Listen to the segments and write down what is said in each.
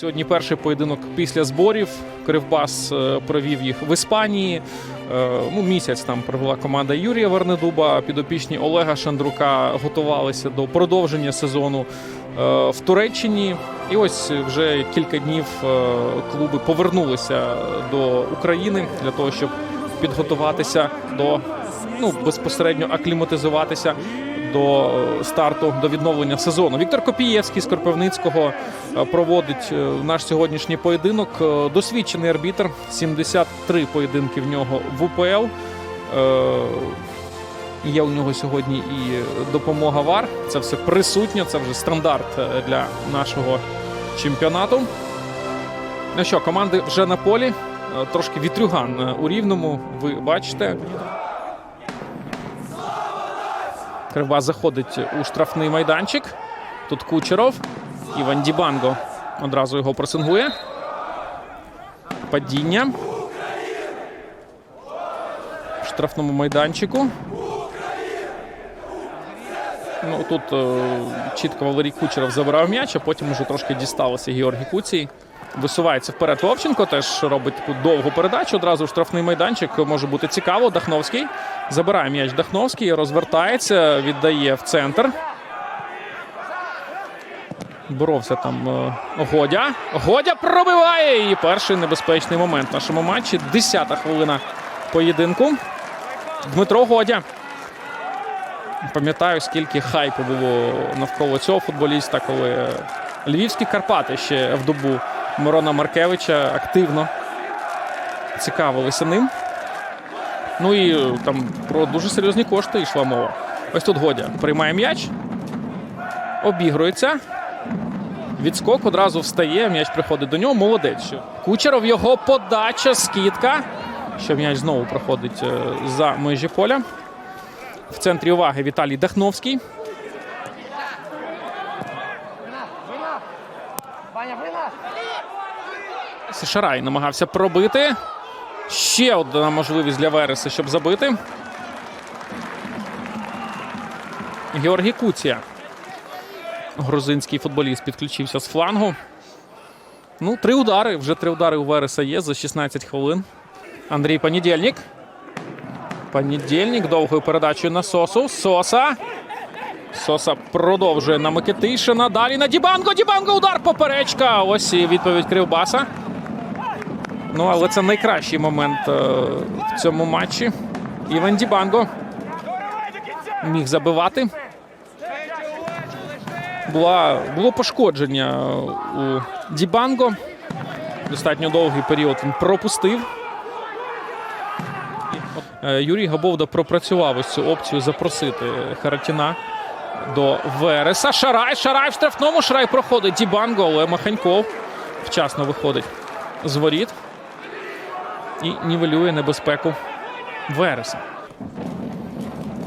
Сьогодні перший поєдинок після зборів. Кривбас е, провів їх в Іспанії. Е, Ну, місяць там провела команда Юрія Вернедуба. Підопічні Олега Шандрука готувалися до продовження сезону е, в Туреччині. І ось вже кілька днів клуби повернулися до України для того, щоб підготуватися до ну безпосередньо акліматизуватися до е, старту до відновлення сезону. Віктор Копієвський з Кропивницького е, проводить е, наш сьогоднішній поєдинок. Досвідчений арбітр, 73 поєдинки в нього в УПЛ. Є у нього сьогодні і допомога ВАР. Це все присутньо. Це вже стандарт для нашого чемпіонату. Ну що, команди вже на полі. Трошки вітрюган у рівному. Ви бачите. Кривбас заходить у штрафний майданчик. Тут Кучеров. Іван Дібанго одразу його пресингує. Падіння. В штрафному майданчику. Ну, тут е, чітко Валерій Кучеров забирав м'яч, а потім уже трошки дісталося Георгій Куцій. Висувається вперед Вовченко, теж робить таку довгу передачу. Одразу в штрафний майданчик може бути цікаво. Дахновський забирає м'яч Дахновський, розвертається, віддає в центр. Боровся там е, Годя. Годя пробиває. І перший небезпечний момент в нашому матчі. Десята хвилина поєдинку. Дмитро Годя. Пам'ятаю, скільки хайпу було навколо цього футболіста, коли львівські Карпати ще в добу Мирона Маркевича активно цікавилися ним. Ну і е, там про дуже серйозні кошти йшла мова. Ось тут Годя приймає м'яч, обігрується. Відскок одразу встає, м'яч приходить до нього. Молодець. Кучеров його подача, скидка. Що м'яч знову проходить е, за межі поля. В центрі уваги Віталій Дахновський. Шарай намагався пробити. Ще одна можливість для Вереса, щоб забити. Георгій Куція. Грузинський футболіст підключився з флангу. Ну, три удари. Вже три удари у Вереса є за 16 хвилин. Андрій Понедільник. Понедільник довгою передачею на Сосу. Соса. Соса продовжує на Микитишина. Далі на Дібанго. Дібанго удар поперечка. Ось і відповідь Кривбаса. Ну, але це найкращий момент е, в цьому матчі. Іван Дібанго міг забивати. Була, було пошкодження у Дібанго. Достатньо довгий період він пропустив. Е, Юрій Габовда пропрацював ось цю опцію запросити Харатіна до Вереса. Шарай, Шарай в штрафному. Шарай проходить Дібанго, але Маханьков вчасно виходить з воріт і нівелює небезпеку Вереса.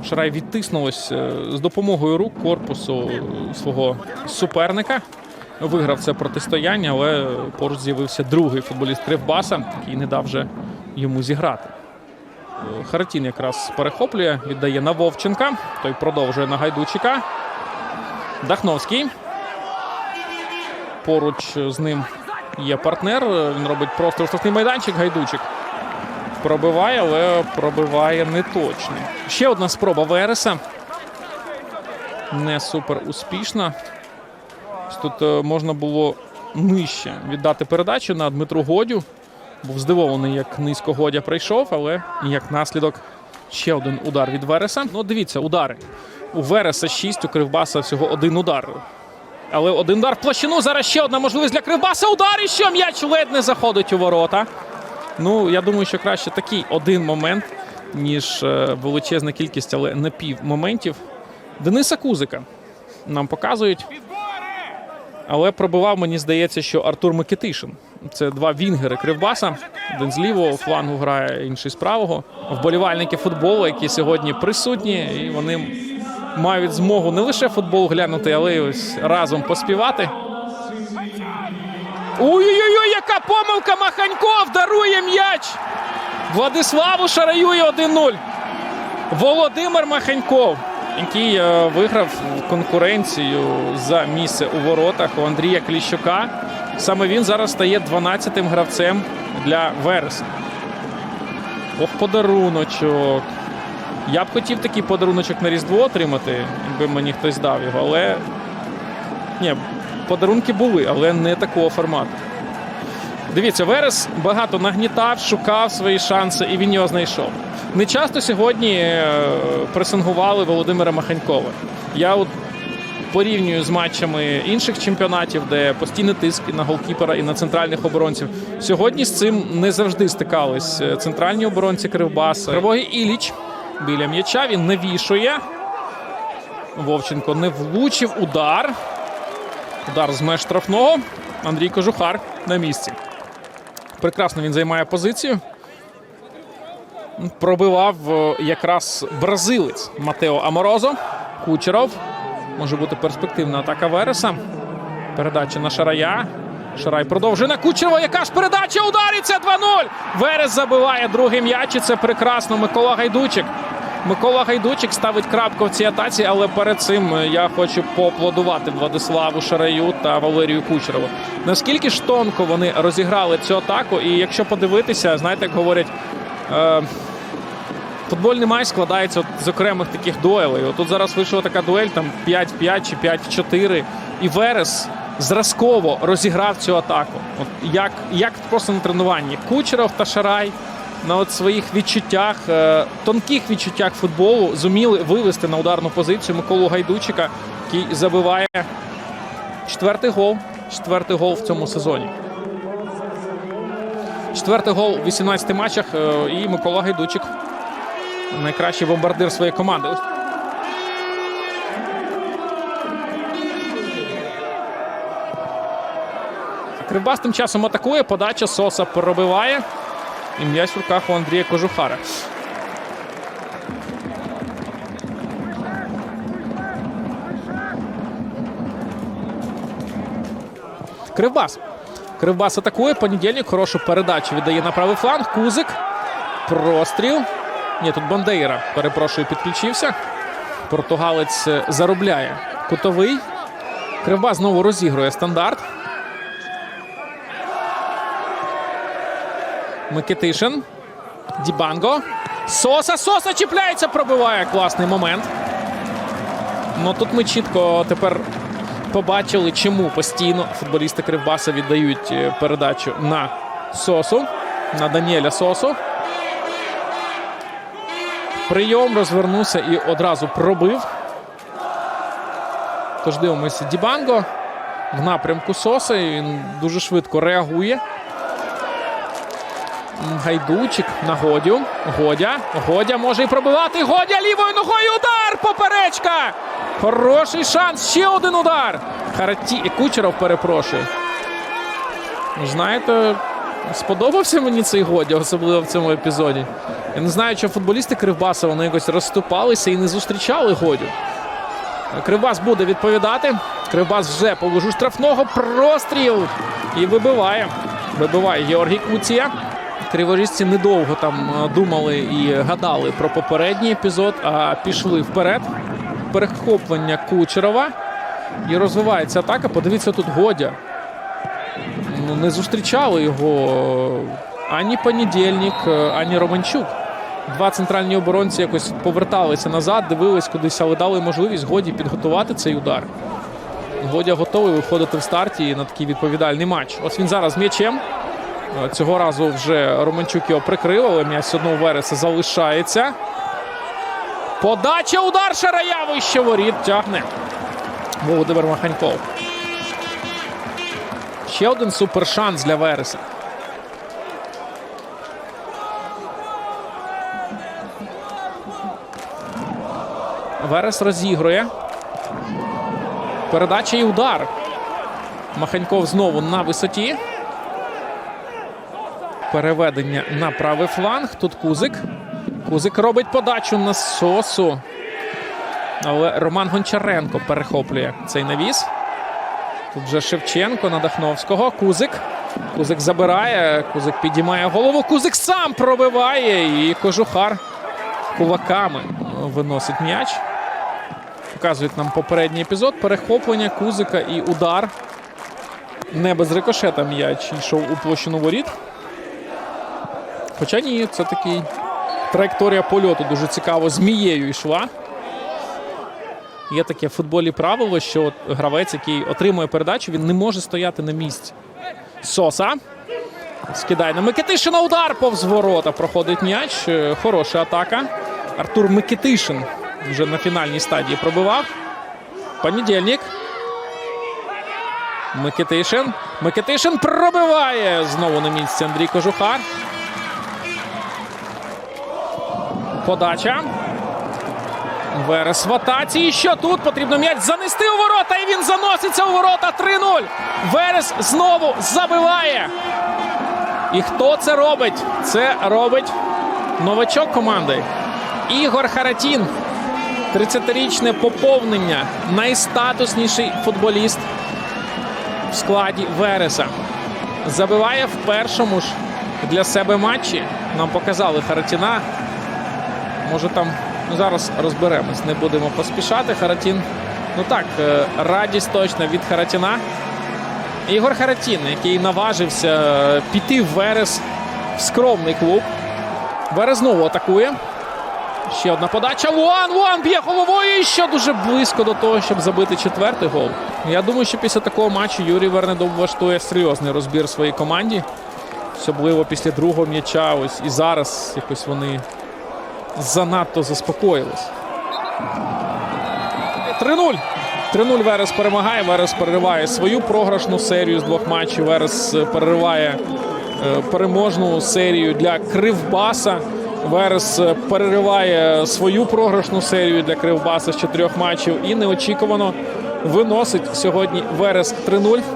Шарай відтиснулось е, з допомогою рук корпусу свого суперника. Виграв це протистояння, але поруч з'явився другий футболіст Кривбаса, який не дав вже йому зіграти. Е, Харатін якраз перехоплює, віддає на Вовченка. Той продовжує на Гайдучика. Дахновський. Поруч з ним є партнер. Він робить просто штрафний майданчик. Гайдучик пробиває, але пробиває не точно. Ще одна спроба Вереса. Не супер успішна. Тут е, можна було нижче віддати передачу на Дмитру Годю. Був здивований, як низько Годя прийшов, але як наслідок ще один удар від Вереса. Ну, дивіться, удари. У Вереса 6, у Кривбаса всього один удар. Але один удар в площину. Зараз ще одна можливість для Кривбаса. Удар і що м'яч ледь не заходить у ворота. Ну, я думаю, що краще такий один момент, ніж е, величезна кількість, але не пів моментів. Дениса Кузика нам показують. Але пробивав, мені здається, що Артур Микитишин. Це два вінгери Кривбаса. Один з лівого флангу грає, інший з правого. Вболівальники футболу, які сьогодні присутні, і вони мають змогу не лише футбол глянути, але й ось разом поспівати. Ой-ой-ой, яка помилка! Маханьков дарує м'яч! Владиславу шараює 1-0. Володимир Маханьков, який е, виграв конкуренцію за місце у воротах у Андрія Кліщука. саме він зараз стає 12-тим гравцем для Вереса. Ох, подаруночок. Я б хотів такий подаруночок на Різдво отримати, якби мені хтось дав його, але. Ні, подарунки були, але не такого формату. Дивіться, Верес багато нагнітав, шукав свої шанси, і він його знайшов. Не часто сьогодні е, пресингували Володимира Маханькова. Я от порівнюю з матчами інших чемпіонатів, де постійний тиск на голкіпера, і на центральних оборонців. Сьогодні з цим не завжди стикались е, центральні оборонці Кривбаса. Кривогий Іліч біля м'яча він не вішує. Вовченко не влучив удар. Удар з меж штрафного. Андрій Кожухар на місці. Прекрасно він займає позицію. Пробивав е, якраз бразилець Матео Аморозо. Кучеров. Може бути перспективна атака Вереса. Передача на Шарая. Шарай продовжує на Кучерова. Яка ж передача удариться 2-0. Верес забиває другий м'яч. і Це прекрасно. Микола Гайдучик. Микола Гайдучик ставить крапку в цій атаці, але перед цим е, я хочу поаплодувати Владиславу Шараю та Валерію Кучерову. Наскільки ж тонко вони розіграли цю атаку, і якщо подивитися, знаєте, як говорять. Е, Футбольний матч складається от з окремих таких дуелей. Тут зараз вийшла така дуель, там 5-5 чи 5-4. І Верес зразково розіграв цю атаку. От як, як просто на тренуванні. Кучеров та Шарай на от своїх відчуттях, е, тонких відчуттях футболу зуміли вивести на ударну позицію Миколу Гайдучика, який забиває четвертий гол. Четвертий гол в цьому сезоні. Четвертий гол у 18 матчах. е, І Микола Гайдучик найкращий бомбардир своєї команди. Кривбас тим часом атакує. Подача Соса пробиває. І м'яч в руках у Андрія Кожухара. Кривбас. Кривбас атакує. Понедільник хорошу передачу віддає на правий фланг. Кузик. Простріл. Ні, тут Бандейра, перепрошую, підключився. Португалець е, заробляє кутовий. Кривбас знову розігрує стандарт. Микитишин. Дібанго. Соса. Соса чіпляється, пробиває. Класний момент. Ну тут ми чітко тепер побачили, чому постійно футболісти Кривбаса віддають е, передачу на Сосу, на Даніеля Сосу. Прийом розвернувся і одразу пробив. Тож дивимося Дібанго в напрямку Соса. Він дуже швидко реагує. Гайдучик на Годю. Годя. Годя може і пробивати. Годя лівою ногою. Удар! Поперечка! Хороший шанс. Ще один удар. Хараті Кучеров перепрошую. Ну, Знаєте, сподобався мені цей Годя, особливо в цьому епізоді. Я не знаю, чи футболісти Кривбаса вони якось розступалися і не зустрічали Годю. Кривбас буде відповідати. Кривбас вже положу штрафного. Простріл. І вибиває. Вибиває Георгій Куція. Криворіжці недовго там е, думали і гадали про попередній епізод, а пішли вперед. Перехоплення Кучерова. І розвивається атака. Подивіться тут Годя. Ну, не зустрічали його ані Понедільник, е, ані Романчук. Два центральні оборонці якось поверталися назад, дивились кудись, але дали можливість Годі підготувати цей удар. Годя готовий виходити в старті на такий відповідальний матч. Ось він зараз м'ячем. Цього разу вже Романчук його прикрив, але м'яч все одно у Вереса залишається. Подача, удар Шарая вище воріт тягне. Володимир Маханьков. Ще один супершанс для Вереса. Верес розігрує. Передача і удар. Маханьков знову на висоті. Переведення на правий фланг. Тут Кузик. Кузик робить подачу на сосу. Але Роман Гончаренко перехоплює цей навіс. Тут вже Шевченко на Дахновського. Кузик. Кузик забирає. Кузик підіймає голову. Кузик сам пробиває. І кожухар кулаками виносить м'яч. Показують нам попередній епізод. Перехоплення Кузика і удар. не без рикошета м'яч йшов у площину воріт. Хоча ні, це такий траєкторія польоту дуже цікаво. Змією йшла. Є таке в футболі правило, що гравець, який отримує передачу, він не може стояти на місці. Соса. Скидає на Микитишина удар повз ворота. Проходить м'яч. Е, Хороша атака. Артур Микитишин вже на фінальній стадії пробивав. Понедільник. Микитишин. Микитишин пробиває. Знову на місці Андрій Кожухар. Подача. Верес в атаці. І що тут потрібно м'яч занести у ворота. І він заноситься у ворота 3-0. Верес знову забиває. І хто це робить? Це робить новачок команди. Ігор Харатін. 30-річне поповнення. Найстатусніший футболіст в складі Вереса. Забиває в першому ж для себе матчі. Нам показали Харатіна. Може там ну, зараз розберемось, не будемо поспішати. Харатін. Ну так, е, радість точно від Харатіна. Ігор Харатін, який наважився е, піти в Верес в скромний клуб. Верес знову атакує. Ще одна подача. Луан, Луан б'є головою і ще дуже близько до того, щоб забити четвертий гол. Я думаю, що після такого матчу Юрій Вернедов влаштує серйозний розбір своїй команді. Особливо після другого м'яча. Ось і зараз якось вони занадто заспокоїлись. 3-0. 3-0 Верес перемагає. Верес перериває свою програшну серію з двох матчів. Верес е, перериває е, переможну серію для Кривбаса. Верес е, перериває свою програшну серію для Кривбаса з чотирьох матчів і неочікувано виносить сьогодні Верес 3-0.